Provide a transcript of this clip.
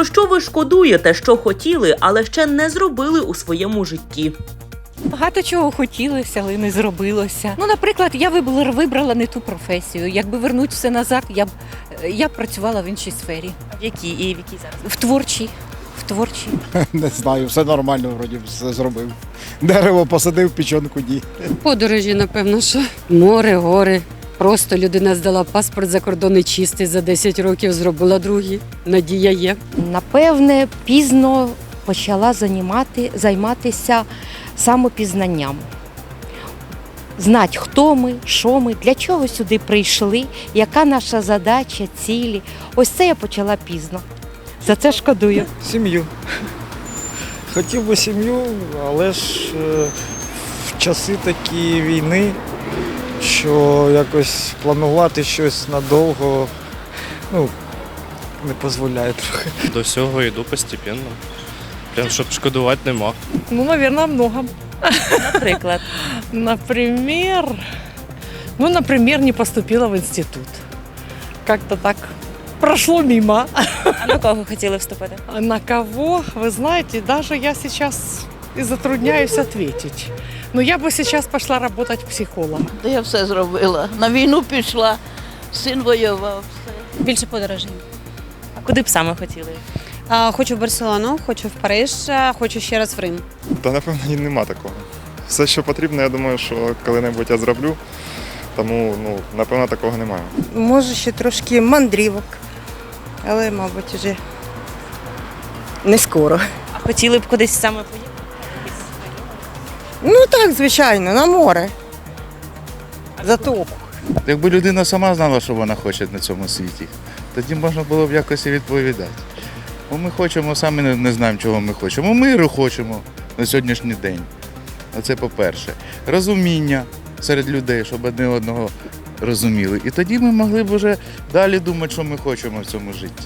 Про що ви шкодуєте, що хотіли, але ще не зробили у своєму житті? Багато чого хотілося, але не зробилося. Ну, наприклад, я вибрала, вибрала не ту професію. Якби вернути все назад, я б я б працювала в іншій сфері. В якій і в якій зараз? В творчій. В творчій. Не знаю, все нормально, вроді все зробив. Дерево посадив, пічонку ді. Подорожі, напевно, що море, гори. Просто людина здала паспорт за кордони чистий за 10 років, зробила другий. Надія є. Напевне, пізно почала займати, займатися самопізнанням. Знати, хто ми, що ми, для чого сюди прийшли, яка наша задача, цілі. Ось це я почала пізно. За це шкодую. Сім'ю. Хотів би сім'ю, але ж е, в часи такі війни, що якось планувати щось надовго, ну, не дозволяє трохи. До всього йду постепенно. Прям щоб шкодувати нема. Ну, наверное, о многом. Наприклад, Например, ну, например, не поступила в институт. Как-то так прошло мимо. а на кого хотіли вступити? А На кого, вы знаете, даже я сейчас и затрудняюсь ответить. Но я бы сейчас пошла работать психологом. Та я все зробила. На війну пішла, син воював. Все. Більше подорожей. А куди б саме хотіли? А, хочу в Барселону, хочу в Париж, а, хочу ще раз в Рим. Та напевно нема такого. Все, що потрібно, я думаю, що коли-небудь я зроблю. Тому ну, напевно такого немає. Може, ще трошки мандрівок, але, мабуть, вже не скоро. А хотіли б кудись саме поїхати? Ну так, звичайно, на море. Затоку. Якби людина сама знала, що вона хоче на цьому світі, тоді можна було б якось і відповідати. Бо ми хочемо, самі не, знаємо, чого ми хочемо. Миру хочемо на сьогоднішній день. Оце по-перше. Розуміння серед людей, щоб одне одного розуміли. І тоді ми могли б вже далі думати, що ми хочемо в цьому житті.